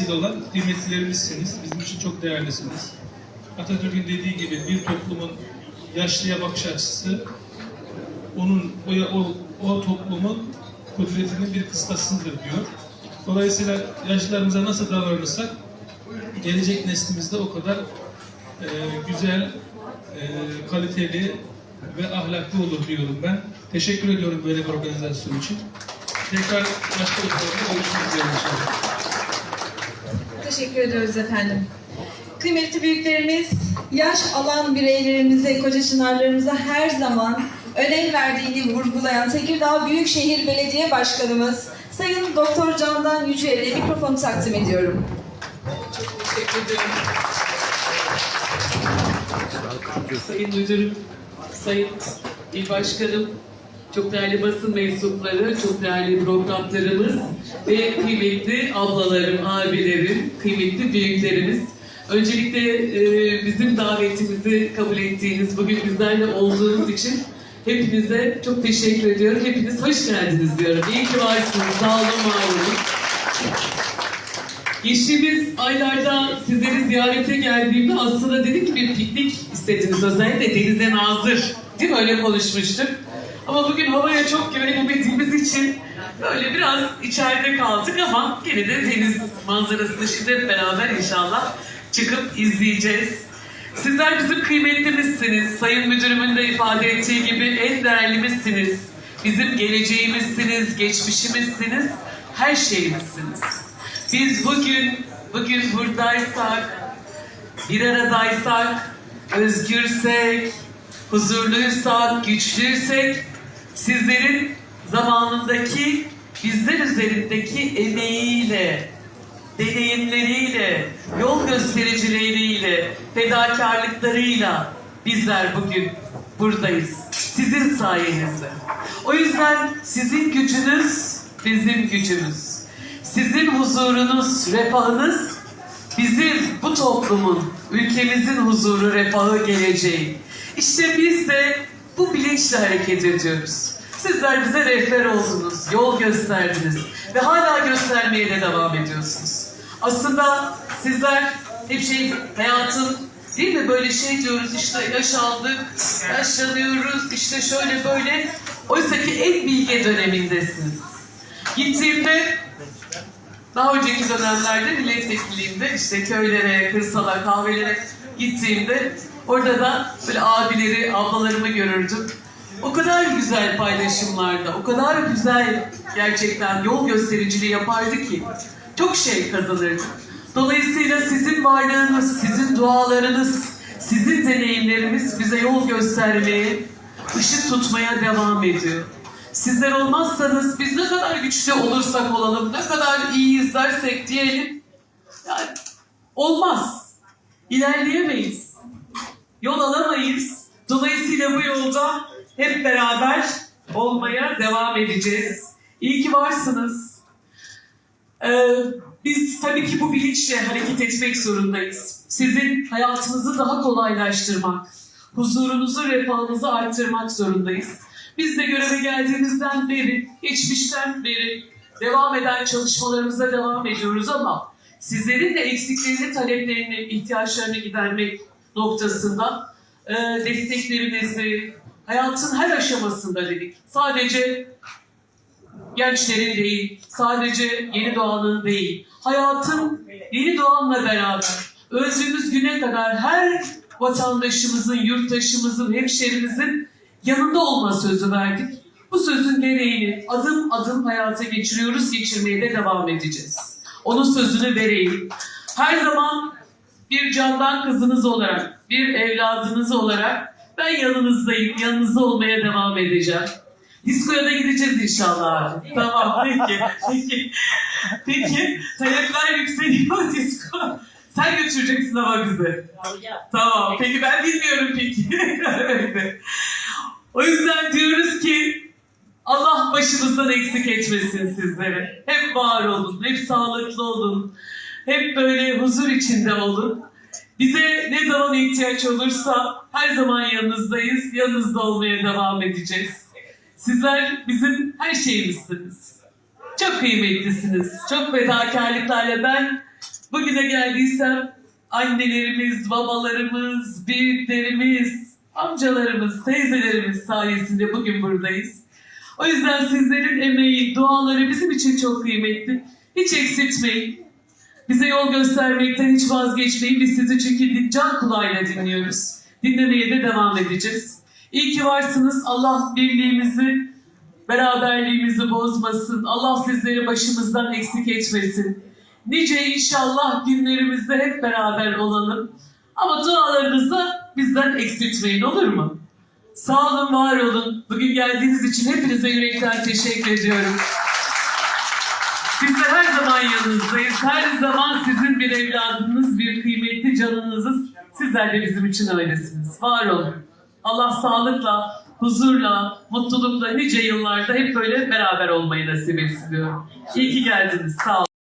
vesile olan kıymetlilerimizsiniz. Bizim için çok değerlisiniz. Atatürk'ün dediği gibi bir toplumun yaşlıya bakış açısı onun o, o, o toplumun kudretinin bir kıstasıdır diyor. Dolayısıyla yaşlılarımıza nasıl davranırsak gelecek neslimizde o kadar e, güzel, e, kaliteli ve ahlaklı olur diyorum ben. Teşekkür ediyorum böyle bir organizasyon için. Tekrar başka bir programda görüşmek üzere inşallah. Teşekkür ediyoruz efendim. Kıymetli büyüklerimiz, yaş alan bireylerimize, koca çınarlarımıza her zaman önem verdiğini vurgulayan Tekirdağ Büyükşehir Belediye Başkanımız Sayın Doktor Candan Yücel'e mikrofonu takdim ediyorum. Çok teşekkür ederim. Sayın Müdürüm, Sayın İl Başkanım, çok değerli basın mensupları, çok değerli bürokratlarımız ve kıymetli ablalarım, abilerim, kıymetli büyüklerimiz. Öncelikle e, bizim davetimizi kabul ettiğiniz, bugün bizlerle olduğunuz için hepinize çok teşekkür ediyorum. Hepiniz hoş geldiniz diyorum. İyi ki varsınız. Sağ olun, var olun. Geçtiğimiz aylarda sizleri ziyarete geldiğimde aslında dedik ki bir piknik istediniz özellikle denize nazır. Değil mi? Öyle konuşmuştuk. Ama bugün havaya çok güvenemediğimiz için böyle biraz içeride kaldık ama yine de deniz manzarasını şimdi hep beraber inşallah çıkıp izleyeceğiz. Sizler bizim kıymetlimizsiniz. Sayın Müdürümün de ifade ettiği gibi en değerlimizsiniz. Bizim geleceğimizsiniz, geçmişimizsiniz, her şeyimizsiniz. Biz bugün, bugün buradaysak, bir aradaysak, özgürsek, huzurluysak, güçlüysek, sizlerin zamanındaki, bizler üzerindeki emeğiyle, deneyimleriyle, yol göstericileriyle, fedakarlıklarıyla bizler bugün buradayız. Sizin sayenizde. O yüzden sizin gücünüz bizim gücümüz. Sizin huzurunuz, refahınız bizim bu toplumun, ülkemizin huzuru, refahı, geleceği. İşte biz de bu bilinçle hareket ediyoruz. Sizler bize rehber oldunuz, yol gösterdiniz ve hala göstermeye de devam ediyorsunuz. Aslında sizler hep şey hayatın değil mi böyle şey diyoruz işte yaş aldık, yaşlanıyoruz işte şöyle böyle. Oysa ki en bilge dönemindesiniz. Gittiğimde daha önceki dönemlerde milletvekilliğimde işte köylere, kırsala, kahvelere gittiğimde orada da böyle abileri, ablalarımı görürdüm. O kadar güzel paylaşımlarda, o kadar güzel gerçekten yol göstericiliği yapardı ki çok şey kazanırdı. Dolayısıyla sizin varlığınız, sizin dualarınız, sizin deneyimleriniz bize yol göstermeye, ışık tutmaya devam ediyor. Sizler olmazsanız biz ne kadar güçlü olursak olalım, ne kadar iyi izlersek diyelim, yani olmaz. İlerleyemeyiz. Yol alamayız. Dolayısıyla bu yolda hep beraber olmaya devam edeceğiz. İyi ki varsınız. Ee, biz tabii ki bu bilinçle hareket etmek zorundayız. Sizin hayatınızı daha kolaylaştırmak, huzurunuzu, refahınızı arttırmak zorundayız. Biz de göreve geldiğimizden beri, geçmişten beri devam eden çalışmalarımıza devam ediyoruz ama sizlerin de eksiklerini, taleplerini, ihtiyaçlarını gidermek noktasında e, desteklerinizi hayatın her aşamasında dedik. Sadece gençlerin değil, sadece yeni doğanın değil, hayatın yeni doğanla beraber öldüğümüz güne kadar her vatandaşımızın, yurttaşımızın, hemşerimizin yanında olma sözü verdik. Bu sözün gereğini adım adım hayata geçiriyoruz, geçirmeye de devam edeceğiz. Onun sözünü vereyim. Her zaman bir candan kızınız olarak, bir evladınız olarak ben yanınızdayım, yanınızda olmaya devam edeceğim. Diskoya da gideceğiz inşallah. Tamam peki. Peki. Peki. Talepler yükseliyor disko. Sen götüreceksin ama bizi. Tamam. Peki ben bilmiyorum peki. O yüzden diyoruz ki Allah başımızdan eksik etmesin sizleri. Hep var olun, hep sağlıklı olun. Hep böyle huzur içinde olun. Bize ne zaman ihtiyaç olursa her zaman yanınızdayız. Yanınızda olmaya devam edeceğiz. Sizler bizim her şeyimizsiniz. Çok kıymetlisiniz. Çok fedakarlıklarla ben Bugüne geldiysem annelerimiz, babalarımız, büyüklerimiz, amcalarımız, teyzelerimiz sayesinde bugün buradayız. O yüzden sizlerin emeği, duaları bizim için çok kıymetli. Hiç eksiltmeyin. Bize yol göstermekten hiç vazgeçmeyin. Biz sizi çünkü can kulağıyla dinliyoruz. Dinlemeye de devam edeceğiz. İyi ki varsınız. Allah birliğimizi, beraberliğimizi bozmasın. Allah sizleri başımızdan eksik etmesin. Nice inşallah günlerimizde hep beraber olalım. Ama dualarınızı bizden eksiltmeyin olur mu? Sağ olun, var olun. Bugün geldiğiniz için hepinize yürekten teşekkür ediyorum. Biz de her zaman yanınızdayız. Her zaman sizin bir evladınız, bir kıymetli canınızız. Sizler de bizim için öylesiniz. Var olun. Allah sağlıkla, huzurla, mutlulukla nice yıllarda hep böyle beraber olmayı nasip etsin diyorum. İyi ki geldiniz. Sağ olun.